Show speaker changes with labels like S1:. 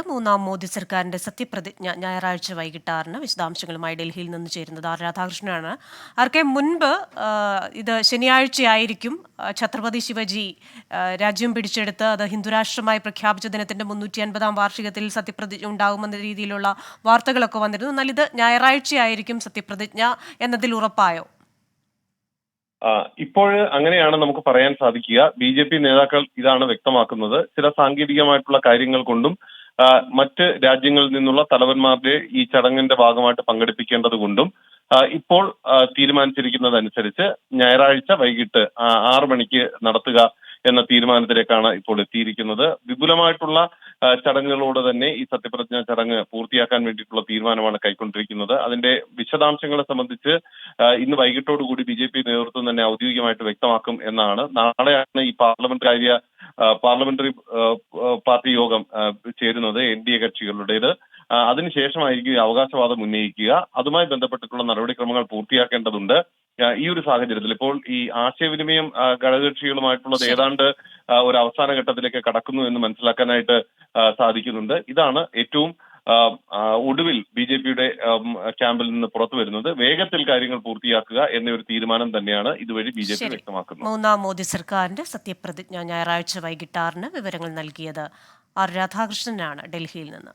S1: മൂന്നാം മോദി സർക്കാരിന്റെ സത്യപ്രതിജ്ഞ ഞായറാഴ്ച വൈകിട്ട് ആറിന് വിശദാംശങ്ങളുമായി ഡൽഹിയിൽ നിന്ന് ചേരുന്നത് ആർ രാധാകൃഷ്ണനാണ്. ആർക്കെ മുൻപ് ഇത് ശനിയാഴ്ചയായിരിക്കും ഛത്രപതി ശിവജി രാജ്യം പിടിച്ചെടുത്ത് അത് ഹിന്ദുരാഷ്ട്രമായി പ്രഖ്യാപിച്ച ദിനത്തിന്റെ മുന്നൂറ്റി അൻപതാം വാർഷികത്തിൽ സത്യപ്രതിജ്ഞ ഉണ്ടാകുമെന്ന രീതിയിലുള്ള വാർത്തകളൊക്കെ വന്നിരുന്നു. എന്നാൽ ഇത് ഞായറാഴ്ചയായിരിക്കും സത്യപ്രതിജ്ഞ എന്നതിൽ ഉറപ്പായോ?
S2: ഇപ്പോൾ അങ്ങനെയാണ് നമുക്ക് പറയാൻ സാധിക്കുക. ബി ജെ പി നേതാക്കൾ ഇതാണ് വ്യക്തമാക്കുന്നത്. ചില സാങ്കേതികമായിട്ടുള്ള കാര്യങ്ങൾ കൊണ്ടും മറ്റ് രാജ്യങ്ങളിൽ നിന്നുള്ള തലവന്മാരുടെ ഈ ചടങ്ങിന്റെ ഭാഗമായിട്ട് പങ്കെടുപ്പിക്കേണ്ടത് കൊണ്ടും ഇപ്പോൾ തീരുമാനിച്ചിരിക്കുന്നത് തീരുമാനിച്ചിരിക്കുന്നതനുസരിച്ച് ഞായറാഴ്ച വൈകിട്ട് ആറു മണിക്ക് നടത്തുക എന്ന തീരുമാനത്തിലേക്കാണ് ഇപ്പോൾ എത്തിയിരിക്കുന്നത്. വിപുലമായിട്ടുള്ള ചടങ്ങുകളോടെ തന്നെ ഈ സത്യപ്രതിജ്ഞ ചടങ്ങ് പൂർത്തിയാക്കാൻ വേണ്ടിയിട്ടുള്ള തീരുമാനമാണ് കൈക്കൊണ്ടിരിക്കുന്നത്. അതിന്റെ വിശദാംശങ്ങളെ സംബന്ധിച്ച് ഇന്ന് വൈകിട്ടോടുകൂടി ബി ജെ പി നേതൃത്വം തന്നെ ഔദ്യോഗികമായിട്ട് വ്യക്തമാക്കും എന്നാണ്. നാളെയാണ് ഈ പാർലമെന്റ് കാര്യ പാർലമെന്ററി പാർട്ടി യോഗം ചേരുന്നത് എൻ ഡി എ കക്ഷികളുടേത്. അതിനുശേഷമായിരിക്കും ഈ അവകാശവാദം ഉന്നയിക്കുക. അതുമായി ബന്ധപ്പെട്ടിട്ടുള്ള നടപടിക്രമങ്ങൾ പൂർത്തിയാക്കേണ്ടതുണ്ട്. ഈ ഒരു സാഹചര്യത്തിൽ ഇപ്പോൾ ഈ ആശയവിനിമയം ഘടകകക്ഷികളുമായിട്ടുള്ളത് ഏതാണ്ട് ഒരു അവസാന ഘട്ടത്തിലേക്ക് കടക്കുന്നു എന്ന് മനസ്സിലാക്കാനായിട്ട് സാധിക്കുന്നുണ്ട്. ഇതാണ് ഏറ്റവും ഒടുവിൽ ബി ജെ പിയുടെ ക്യാമ്പിൽ നിന്ന് പുറത്തു വരുന്നത് വേഗത്തിൽ കാര്യങ്ങൾ പൂർത്തിയാക്കുക എന്ന ഒരു തീരുമാനം തന്നെയാണ് ഇതുവഴി ബി ജെ പി വ്യക്തമാക്കുന്നത്.
S1: മൂന്നാം മോദി സർക്കാരിന്റെ സത്യപ്രതിജ്ഞ ഞായറാഴ്ച വൈകിട്ട് ആറിന് വിവരങ്ങൾ നൽകിയത്. ആർ രാധാകൃഷ്ണനാണ് ഡൽഹിയിൽ നിന്ന്.